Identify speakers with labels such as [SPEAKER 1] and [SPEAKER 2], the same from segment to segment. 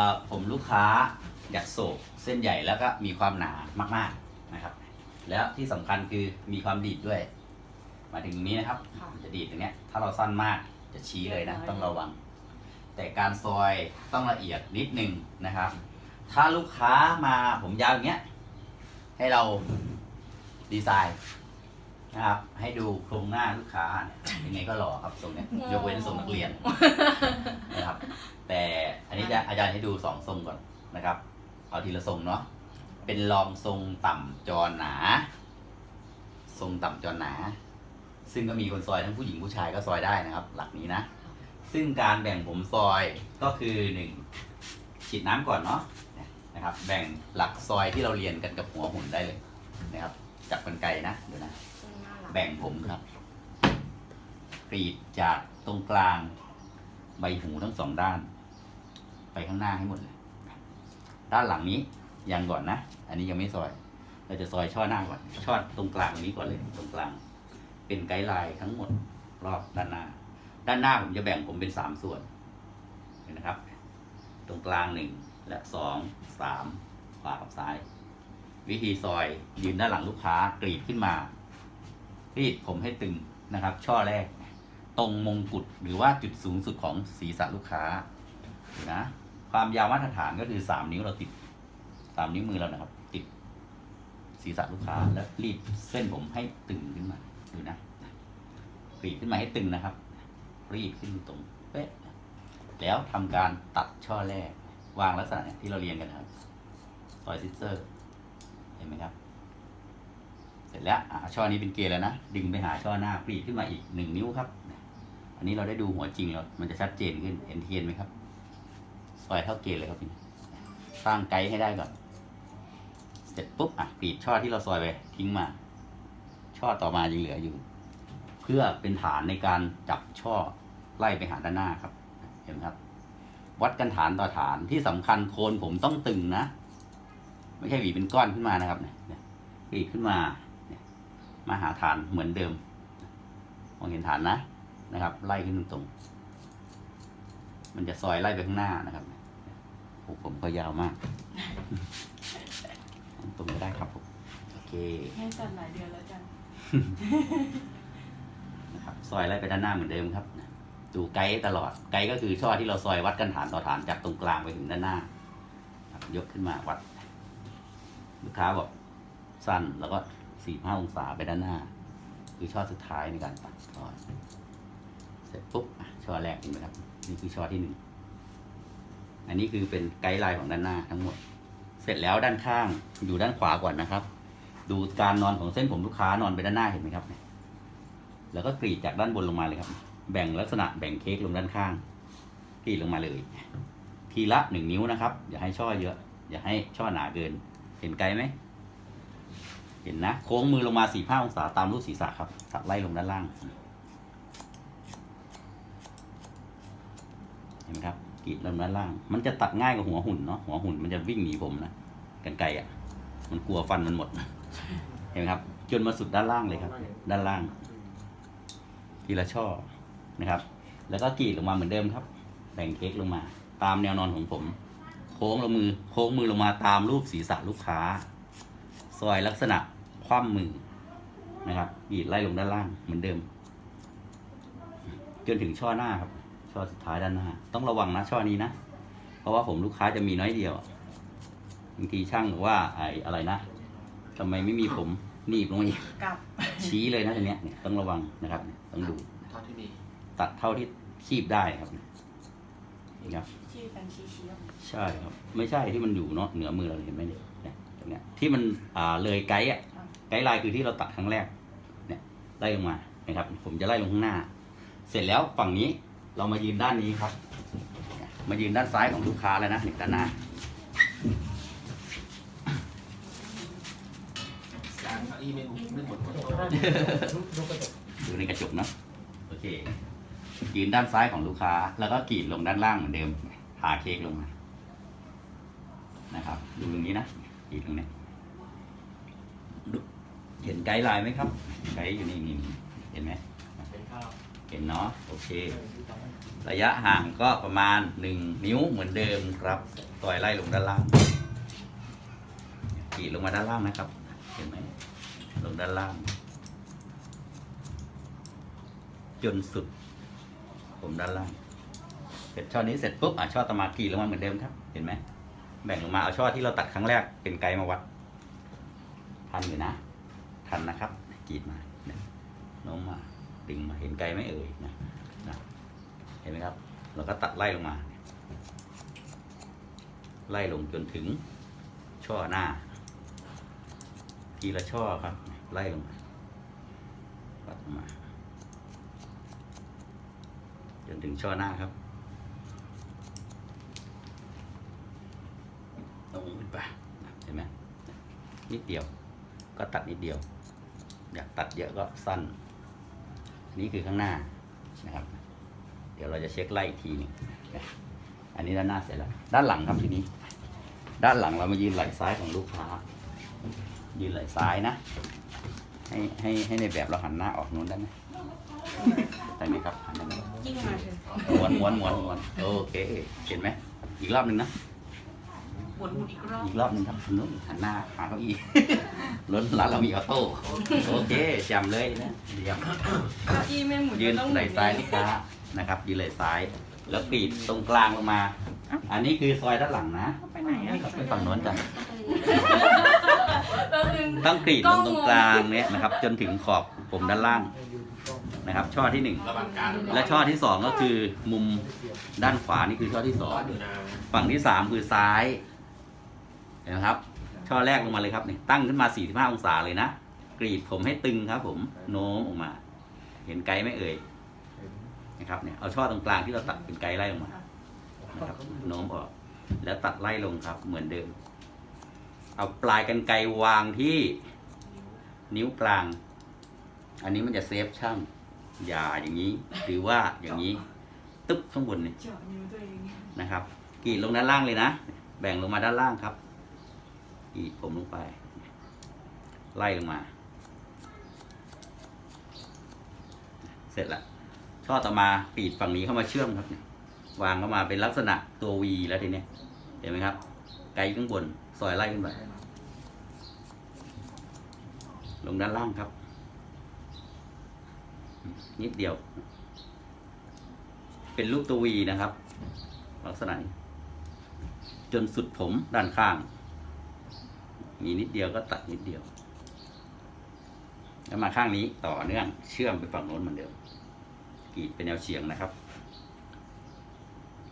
[SPEAKER 1] เอ่อผมลูกค้าอยากโศกเส้นใหญ่แล้วก็มีความหนามากๆนะครับ แล้วที่สำคัญคือมีความดีดด้วยมาถึงตรงนี้นะครับ
[SPEAKER 2] ค่ะ
[SPEAKER 1] มันจะดีดตรงเนี้ยถ้าเราสั้นมากจะชี้เลยนะ ต้องระวัง แต่การซอยต้องละเอียดนิดนึงนะครับ ถ้าลูกค้ามาผมยาวอย่างเงี้ย ให้เราดีไซน์นะครับ ให้ดูโครงหน้าลูกค้าเนี่ยยังไงก็หล่อครับทรงเนี้ยยกเว้นทรงนักเรียนนะครับแต่ อาจารย์ให้ดูสองทรงก่อนนะครับ เอาทีละทรงเนาะเป็นรองทรงต่ำจอหนา ทรงต่ำจอหนา ซึ่งก็มีคนซอยทั้งผู้หญิงผู้ชายก็ซอยได้นะครับ หลักนี้นะ ซึ่งการแบ่งผมซอยก็คือหนึ่งฉีดน้ำก่อนเนาะนะครับ แบ่งหลักซอยที่เราเรียนกันกับหัวหุ่นได้เลยนะครับจับกันไกลนะเดี๋ยวนะ แบ่งผมครับกรีดจากตรงกลางใบหูทั้งสองด้าน ไปข้างหน้าให้หมดเลย ด้านหลังนี้ยังก่อนนะ อันนี้ยังไม่ซอย เราจะซอยช่อหน้าก่อน ช่อตรงกลางตรงนี้ก่อนเลย ตรงกลาง เป็นไกด์ไลน์ทั้งหมดรอบด้านหน้า ด้านหน้าผมจะแบ่งผมเป็นสามส่วนเห็นนะครับ ตรงกลางหนึ่งและสองสามขวากับซ้าย วิธีซอยยืนด้านหลังลูกค้ากรีดขึ้นมารีดผมให้ตึงนะครับ ช่อแรก ตรงมงกุฎหรือว่าจุดสูงสุดของศีรษะลูกค้านะ ความยาวมาตรฐานก็คือสามนิ้วเราติดสามนิ้วมือเรานะครับ ติดศีรษะลูกค้าแล้วรีดเส้นผมให้ตึงขึ้นมาดูนะรีดขึ้นมาให้ตึงนะครับ รีดขึ้นตรงเป๊ะแล้วทำการตัดช่อแรก วางลักษณะที่เราเรียนกันนะครับซอยซิสเซอร์ เห็นไหมครับ เสร็จแล้วอ่าช่อนี้เป็นเกแล้วนะ ดึงไปหาช่อหน้ากรีดขึ้นมาอีกหนึ่งนิ้วครับ อันนี้เราได้ดูหัวจริงแล้ว มันจะชัดเจนขึ้น เห็นเทียนไหมครับ ซอยเท่าเกณฑ์เลยครับนี่สร้างไกด์ให้ได้ก่อน เสร็จปุ๊บอะกรีดช่อที่เราซอยไปทิ้งมา ช่อต่อมายังเหลืออยู่ เพื่อเป็นฐานในการจับช่อไล่ไปหาด้านหน้าครับ เห็นไหมครับ วัดกันฐานต่อฐานที่สำคัญโคนผมต้องตึงนะ ไม่ใช่หวีเป็นก้อนขึ้นมานะครับเนี่ยเนี่ยกรีดขึ้นมาเนี่ยมาหาฐานเหมือนเดิมมองเห็นฐานนะนะครับ ไล่ขึ้นตรงๆมันจะซอยไล่ไปข้างหน้านะครับ โอ้ผมก็ยาวมากตรงก็ได้ครับผมโอเค
[SPEAKER 2] ให้จัดหลายเดือนแล้วจัน
[SPEAKER 1] นะครับซอยไล่ไปด้านหน้าเหมือนเดิมครับดูไกด์ตลอดไกด์ก็คือช่อที่เราซอยวัดกันฐานต่อฐานจากตรงกลางไปถึงด้านหน้าครับยกขึ้นมาวัด ลูกค้าบอกสั้นแล้วก็สี่ห้าองศาไปด้านหน้า คือช่อสุดท้ายในการตัดซอยเสร็จปุ๊บอะช่อแรกเห็นไหมครับ นี่คือช่อที่หนึ่ง อันนี้คือเป็นไกด์ไลน์ของด้านหน้าทั้งหมด เสร็จแล้วด้านข้างอยู่ด้านขวาก่อนนะครับ ดูการนอนของเส้นผมลูกค้านอนไปด้านหน้าเห็นไหมครับ แล้วก็กรีดจากด้านบนลงมาเลยครับ แบ่งลักษณะแบ่งเค้กลงด้านข้างกรีดลงมาเลย ทีละหนึ่งนิ้วนะครับ อย่าให้ช่อเยอะ อย่าให้ช่อหนาเกิน เห็นไกลไหม เห็นนะ โค้งมือลงมาสี่ห้าองศาตามรูปศีรษะครับตัดไล่ลงด้านล่าง เห็นไหมครับ กรีดลงด้านล่าง มันจะตัดง่ายกว่าหัวหุ่นเนาะหัวหุ่นมันจะวิ่งหนีผมนะกันไกลอะ มันกลัวฟันมันหมดเห็นไหมครับ จนมาสุดด้านล่างเลยครับ ด้านล่างทีละช่อนะครับ แล้วก็กรีดลงมาเหมือนเดิมครับแบ่งเค้กลงมา ตามแนวนอนของผม โค้งลงมือ โค้งมือลงมาตามรูปศีรษะลูกค้าซอยลักษณะคว่ำมือนะครับกรีดไล่ลงด้านล่างเหมือนเดิม จนถึงช่อหน้าครับ ช่อสุดท้ายด้านหน้าต้องระวังนะช่อนี้นะ เพราะว่าผมลูกค้าจะมีน้อยเดียวบางทีช่างบอกว่าไอ้อะไรนะทำไมไม่มีผมหนีบลงมาอีก
[SPEAKER 2] กลับ
[SPEAKER 1] ชี้เลยนะตรงเนี้ยเนี่ยต้องระวังนะครับเนี่ยต้องดู
[SPEAKER 3] เท่าที่มี
[SPEAKER 1] ตัดเท่าที่คีบได้ครับนี่ครับ
[SPEAKER 2] ชื่อกันชี้ชี้ออกมา
[SPEAKER 1] ใช่ครับ ไม่ใช่ที่มันอยู่เนาะเหนือมือเราเห็นไหมเนี่ยเนี่ยตรงเนี้ยที่มันอ่าเลยไกด์อะไกด์ไลน์คือที่เราตัดครั้งแรก เนี่ยไล่ลงมานะครับ ผมจะไล่ลงข้างหน้า เสร็จแล้วฝั่งนี้ เรามายืนด้านนี้ครับ มายืนด้านซ้ายของลูกค้าแล้วนะหนึ่งด้านหน้า
[SPEAKER 3] การเก้าอี้ไม่ไม่หมดหมด
[SPEAKER 1] ดูในกระจกเนาะโอเค ยืนด้านซ้ายของลูกค้า แล้วก็กรีดลงด้านล่างเหมือนเดิมทาเค้กลงมา นะครับ ดูตรงนี้นะกรีดตรงนี้ดูเห็นไกด์ไลน์ไหมครับ ไกด์อยู่นี่นี่เห็นไหม
[SPEAKER 3] เป็นข้าว
[SPEAKER 1] กเห็นเนาะ โอเค ระยะห่างก็ประมาณหนึ่งนิ้วเหมือนเดิมครับต่อยไล่ลงด้านล่างกรีดลงมาด้านล่างนะครับ เห็นไหมลงด้านล่าง จนสุด ผมด้านล่าง เสร็จช่อนี้เสร็จปุ๊บอะช่อตะมากรีดลงมาเหมือนเดิมครับ เห็นไหมแบ่งลงมาเอาช่อที่เราตัดครั้งแรกเป็นไกด์มาวัด ทันอยู่นะ ทันนะครับกรีดมาโน้มมาดึงมาเห็นไกลไหมเอ่ยนะ เห็นไหมครับ เราก็ตัดไล่ลงมา ไล่ลงจนถึงช่อหน้า ทีละช่อครับ ไล่ลงมาตัดมา จนถึงช่อหน้าครับลงขึ้นไปเห็นไหมนิดเดียว ก็ตัดนิดเดียว อยากตัดเยอะก็สั้น นี่คือข้างหน้านะครับ ดี๋ยวเราจะเช็คไล่อีกทีหนึงนะอันนี้ด้านหน้าเสร็จแล้ว ด้านหลังครับทีนี้ ด้านหลังเรามายืนไหล่ซ้ายของลูกค้า ยืนไหล่ซ้ายนะ ให้ให้ให้ในแบบเราหันหน้าออกนู้นได้ไหมได้ไหมครับหันได้ไหม
[SPEAKER 2] ยิ่งมาเถอะ
[SPEAKER 1] ม้วนม้วนม้วนม้วนโอเค เห็นไหม อีกรอบหนึ่งนะ
[SPEAKER 2] หมุนหมุนอีกรอบ
[SPEAKER 1] อีกรอบหนึ่งครับนู้นหันหน้าหาเก้าอี้ รถร้านเรามีออโต้โอเคจำเลยนะเดี๋ยว
[SPEAKER 2] เก้าอี้ไม่หมุน
[SPEAKER 1] ยืน
[SPEAKER 2] ก็ต้อง
[SPEAKER 1] ไหล่ซ้ายลูกค้านะครับยืนไหล่ซ้าย แล้วกรีดตรงกลางลงมา อันนี้คือซอยด้านหลังนะ
[SPEAKER 2] ไปไหนอะ
[SPEAKER 1] ไปฝั่งโน้นกัน
[SPEAKER 2] แล้วนึง
[SPEAKER 1] ต้องกรีดลงตรงกลางเนี่ยนะครับ จนถึงขอบผมด้านล่างนะครับ ช่อที่หนึ่ง
[SPEAKER 3] ระวังการ
[SPEAKER 1] และช่อที่สองก็คือมุมด้านขวานี่คือช่อที่สอง
[SPEAKER 3] ร้อนอยู่นะ
[SPEAKER 1] ฝั่งที่สามคือซ้ายเห็ นไหมครับ ช่อแรกลงมาเลยครับนี่ตั้งขึ้นมา 45 องศาเลยนะ กรีดผมให้ตึงครับ ผมโน้มออกมา เห็นไกลไหมเอ่ยนะครับเนี่ยเอาช่อตรงกลางที่เราตัดเป็นไกลไล่ลงมานะครับโน้มออก แล้วตัดไล่ลงครับ เหมือนเดิม เอาปลายกันไกรวางที่นิ้วกลาง อันนี้มันจะเซฟช่างอย่าอย่างนี้ หรือว่าอย่างนี้ ตึ๊บข้างบนเนี่ย
[SPEAKER 2] นะ
[SPEAKER 1] ครับกรีดลงด้านล่างเลยนะ แบ่งลงมาด้านล่างครับ กีดผมลงไป ไล่ลงมา เสร็จละช่อต่อมาปีดฝั่งนี้เข้ามาเชื่อมครับเนี่ยวางเข้ามาเป็นลักษณะตัววีแล้วทีเนี้ยเห็นไหมครับ ไกลข้างบนซอยไล่ขึ้นไปลงด้านล่างครับ นิดเดียว เป็นรูปตัววีนะครับ ลักษณะนี้จนสุดผมด้านข้าง มีนิดเดียวก็ตัดนิดเดียว แล้วมาข้างนี้ต่อเนื่องเชื่อมไปฝั่งโน้นเหมือนเดิมกรีดเป็นแนวเฉียงนะครับ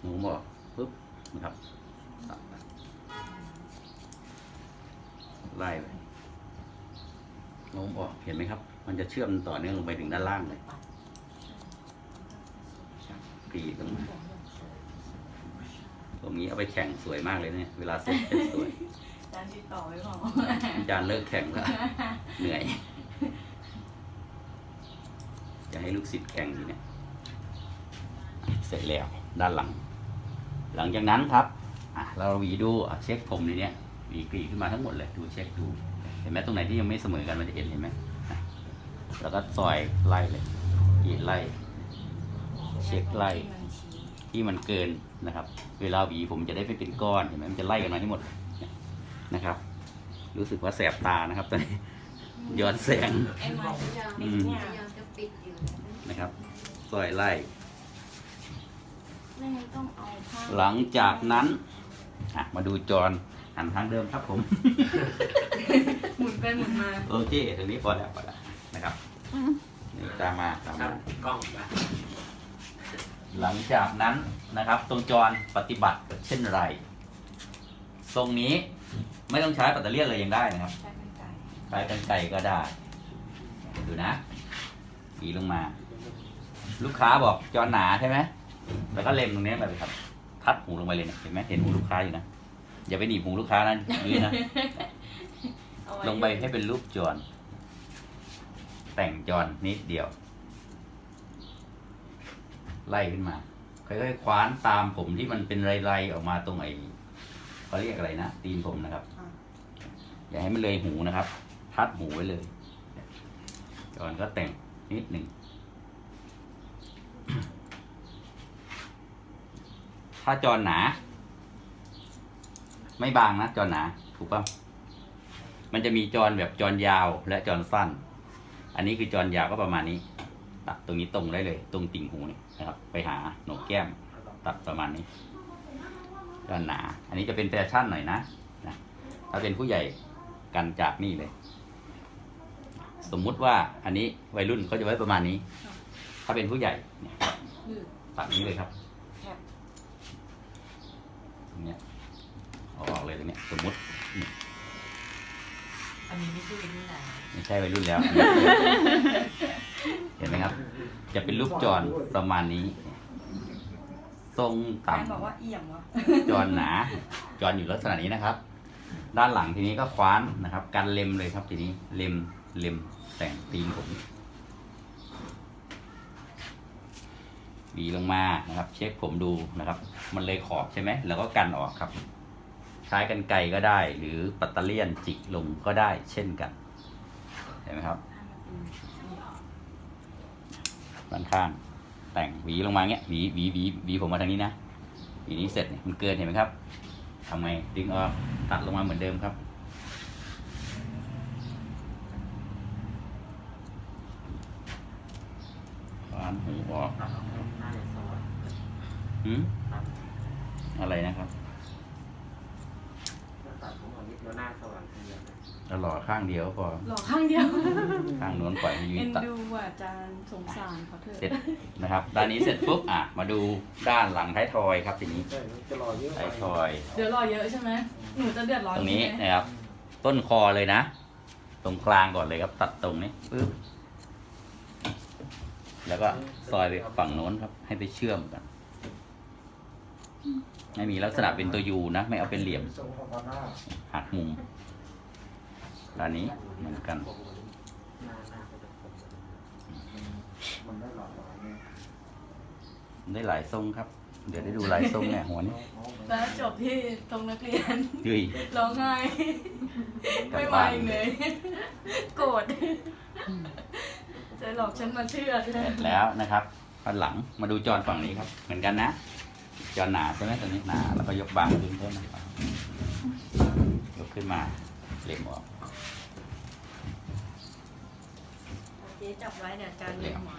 [SPEAKER 1] หนูบอกปุ๊บนะครับตัดไปไล่ไปโน้มออกเห็นไหมครับ มันจะเชื่อมต่อเนื่องลงไปถึงด้านล่างเลยกรีดลงมาตรงนี้เอาไปแข่งสวยมากเลยเนี่ย เวลาเซ็ตเป็นสวย
[SPEAKER 2] จานติดต่อไว้เปล่า
[SPEAKER 1] อาจารย์เลิกแข่งแล้วเหนื่อย จะให้ลูกศิษย์แข่งทีเนี่ยเสร็จแล้วด้านหลัง หลังจากนั้นครับอะเราหวีดูเช็คผมในเนี้ยหวีกรีขึ้นมาทั้งหมดเลยดูเช็คดู เห็นไหมตรงไหนที่ยังไม่เสมอกันมันจะเห็นเห็นไหมแล้วก็ซอยไล่เลยกรีดไล่ เช็คไล่ที่มันเกินนะครับ เวลาหวีผมจะได้ไม่เป็นก้อนเห็นไหมมันจะไล่กันมาให้งหมด นี่ยนะครับ รู้สึกว่าแสบตานะครับตอนนี้ย้อนแสง
[SPEAKER 2] ไอ้ไม้
[SPEAKER 1] อืม
[SPEAKER 2] เนี่ย
[SPEAKER 4] ยังจะปิดอยู่
[SPEAKER 1] นะครับซอยไล่
[SPEAKER 2] ไม่งั้นต้องเอาผ้า
[SPEAKER 1] หลังจากนั้นอะมาดูจอนหันทางเดิมครับผม
[SPEAKER 2] หมุนไปหมุนมา
[SPEAKER 1] โอเคตรงนี้พอแล้วพอแล้วนะครับนี่ตามมาตาม
[SPEAKER 3] ครั
[SPEAKER 1] มา
[SPEAKER 3] บกล้องไป
[SPEAKER 1] หลังจากนั้นนะครับ ตรงจรปฏิบัติเช่นไร ตรงนี้ ไม่ต้องใช้ปัตเตอร์เลียนเลยยังได้นะครับ
[SPEAKER 2] ใช้เป็นไก่
[SPEAKER 1] ใช้กันไก่ก็ได้ ดูนะหวีลงมา ลูกค้าบอกจอหนาใช่ไหมแล้วก็เล็มตรงนี้แบบครับ ทัดหูลงไปเลยนะเห็นไหมเห็นหูลูกค้าอยู่นะ อย่าไปหนีบหูลูกค้านะยืนนะ
[SPEAKER 2] เอาว้
[SPEAKER 1] ลงไปให้เป็นรูปจอน แต่งจอนนิดเดียว ไล่ขึ้นมา ค่อยๆคว้านตามผมที่มันเป็นไรๆออกมาตรงไอ้ เขาเรียกอะไรนะตีนผมนะครับ อย่าให้มันเลยหูนะครับ ทัดหูไว้เลยจอนก็แต่งนิดหนึ่งถ้าจอหนา ไม่บางนะจอหนาถูกป่ะมันจะมีจอนแบบจอนยาวและจอนสั้น อันนี้คือจอนยาวก็ประมาณนี้ ตัดตรงนี้ตรงได้เลย ตรงติ่งหูนี่นะครับ ไปหาโหนกแก้ม ตัดประมาณนี้ จอนหนา อันนี้จะเป็นแฟชั่นหน่อยนะนะ ถ้าเป็นผู้ใหญ่กันจากนี่เลย สมมุติว่าอันนี้วัยรุ่นเขาจะไว้ประมาณนี้ ถ้าเป็นผู้ใหญ่เนี่ย
[SPEAKER 2] คือ
[SPEAKER 1] ตัดนี้เลยครับ
[SPEAKER 2] แคบ
[SPEAKER 1] ตรงเนี้ยเอาออกเลยตรงเนี้ยสมมุติ
[SPEAKER 4] อันนี้ไม่ใช่เป็นที่ไหน
[SPEAKER 1] ไม่ใช่วัยรุ่นแล้วอันนี้เห็นไหมครับ จะเป็นรูปจรประมาณนี้ ทรง
[SPEAKER 2] แฟนบอก
[SPEAKER 1] ต่ำ
[SPEAKER 2] ว่าเอี่ยมวะ
[SPEAKER 1] จรหนา จรอยู่ลักษณะนี้นะครับ ด้านหลังทีนี้ก็คว้านนะครับกันเล็มเลยครับทีนี้เล็มเล็มแต่งตีนผมหวีลงมานะครับ เช็คผมดูนะครับ มันเลยขอบใช่ไหมแล้วก็กันออกครับ ใช้กันไกรก็ได้ หรือปัตเตอร์เลียนจิกลงก็ได้เช่นกันเห็นไหมครับด้านข้าง แต่งหวีลงมาเงี้ยหวีหวีหวีหวีผมมาทางนี้นะหวีนี้เสร็จเนี่ยมันเกินเห็นไหมครับทำไงดึงออกตัดลงมาเหมือนเดิมครับฟานหูออก
[SPEAKER 4] ตัดออกหน้าเลยสว่าง
[SPEAKER 1] หืม
[SPEAKER 4] ตัด
[SPEAKER 1] อะไรนะครับ
[SPEAKER 4] ตัดผมออกนิดแล้วหน้าสว่างที เดียวเลย
[SPEAKER 1] แล้วหล่อข้างเดียวพอ
[SPEAKER 2] หล่อข้างเดียว
[SPEAKER 1] ข้างโน้นปล่อยให้ยื
[SPEAKER 2] เอ็
[SPEAKER 1] น
[SPEAKER 2] น
[SPEAKER 1] ตัด
[SPEAKER 2] ดูอะอาจารย์สงสารเขาเถอะ
[SPEAKER 1] เสร็จนะครับ ด้านนี้เสร็จปุ๊บอะมาดูด้านหลังท้ายทอยครับทีนี้
[SPEAKER 3] ใช่จะรอเยอะ
[SPEAKER 1] ท้ายทอย
[SPEAKER 2] เดี๋ยวรอเยอะใช่ไหมหนูจะเดือดร้อน
[SPEAKER 1] ตรงนี้
[SPEAKER 2] ใช่ไหม
[SPEAKER 1] นะครับ ต้นคอเลยนะ ตรงกลางก่อนเลยครับ ตัดตรงนี้ปึ๊บแล้วก็ซอยไปฝั่งโน้นครับ ให้ไปเชื่อมกัน ให้มีลักษณะเป็นตัวยูนะ ไม่เอาเป็นเหลี่ยม
[SPEAKER 3] ทรงของหน้า
[SPEAKER 1] หักมุม ด้านนี้เหมือนกัน
[SPEAKER 4] หน้าหน้าก็จะคม
[SPEAKER 3] มันได้หลากหลายเนี่ย
[SPEAKER 1] ได้หลายทรงครับ เดี๋ยวได้ดูหลายทรงเนี่ยหัวนี้
[SPEAKER 2] แล้วจบที่ตรงนักเรียน
[SPEAKER 1] ยุย
[SPEAKER 2] ร้องไห้
[SPEAKER 1] กลั
[SPEAKER 2] ไม่
[SPEAKER 1] บ
[SPEAKER 2] มา
[SPEAKER 1] บ้าน
[SPEAKER 2] อีกเลยโกรธจะหลอกฉันมาเชื่อใช่ไหม
[SPEAKER 1] เสร็จแล้วนะครับด้านหลังมาดูจอนฝั่งนี้ครับ เหมือนกันนะ จอนหนาใช่ไหมตรงนี้หนา แล้วก็ยกบางขึ้นใช่ไหมยกขึ้นมาเล็มออก
[SPEAKER 2] เจ๊จับไว้เนี่ยอาจารย์เลี้ยงหมา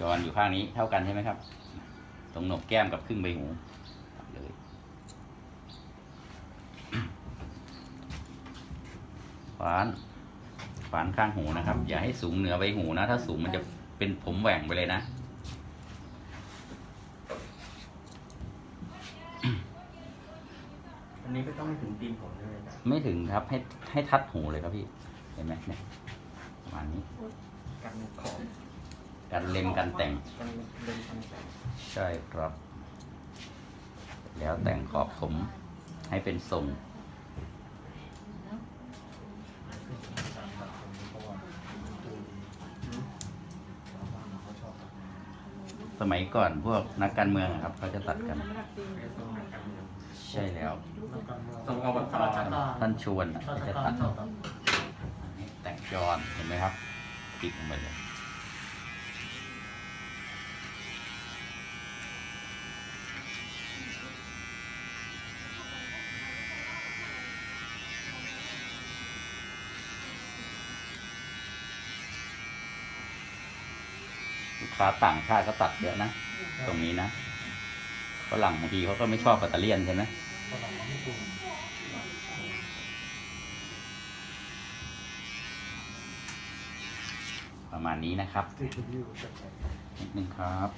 [SPEAKER 1] จอนอยู่ข้างนี้เท่ากันใช่ไหมครับ ตรงโหนกแก้มกับครึ่งใบหูตัดเลยฝานฝานข้างหูนะครับ อย่าให้สูงเหนือใบหูนะ ถ้าสูงมันจะเป็นผมแหว่งไปเลยนะ
[SPEAKER 4] อันนี้ไม่ต้องให้ถึงตีนผมเลยนะ
[SPEAKER 1] ไม่ถึงครับให้ให้ทัดหูเลยครับพี่ เห็นไหมเนี่ยประมาณนี้
[SPEAKER 4] กันของ
[SPEAKER 1] การเล็มการแต่ง
[SPEAKER 4] กันเล่นกันแต่ง
[SPEAKER 1] ใช่ครับ แล้วแต่งขอบผมให้เป็นทรงสมัยก่อนพวกนักการเมืองอะครับเขาจะตัดกัน
[SPEAKER 4] ไม่ต้องหากันเมือง
[SPEAKER 1] ใช่แล้ว
[SPEAKER 4] ส่งอบต
[SPEAKER 1] ท่านชวนอะเขาจะตัดนี่แต่ง จอนเห็นไหมครับ ปิดลงไปเลยลูกค้าต่างชาติก็ตัดเยอะนะ ตรงนี้นะฝรั่งบางทีเขาก็ไม่ชอบปัตเตอร์เลียนใช่ไหม ประมาณนี้นะครับนิดนึงครับ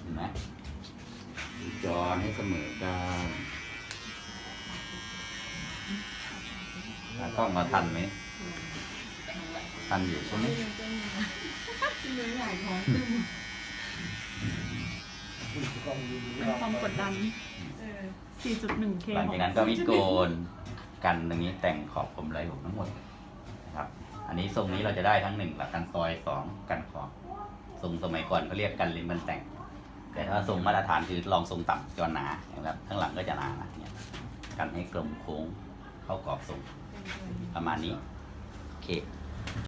[SPEAKER 1] เห็นไหมดูจอให้เสมอกันแล้วกล้องมาทันไหมทันอยู่ใช่ไหม
[SPEAKER 2] มือใหญ่ท้องเป็นความกดดันเออ
[SPEAKER 5] 4.1K
[SPEAKER 1] หลังจากนั้นก็วิดโกนกันตรงนี้แต่งขอบผมไรผมทั้งหมดนะครับ อันนี้ทรงนี้เราจะได้ทั้งหนึ่งหลักกันซอยสองกันขอบทรงสมัยก่อนเขาเรียกกันริมบันแต่ง แต่ถ้าทรงมาตรฐานคือลองทรงต่ำจอหนาอย่างแบข้างหลังก็จะหนานะเนี่ยกันให้กลมโค้งเข้ากรอบทรงประมาณนี้โอเค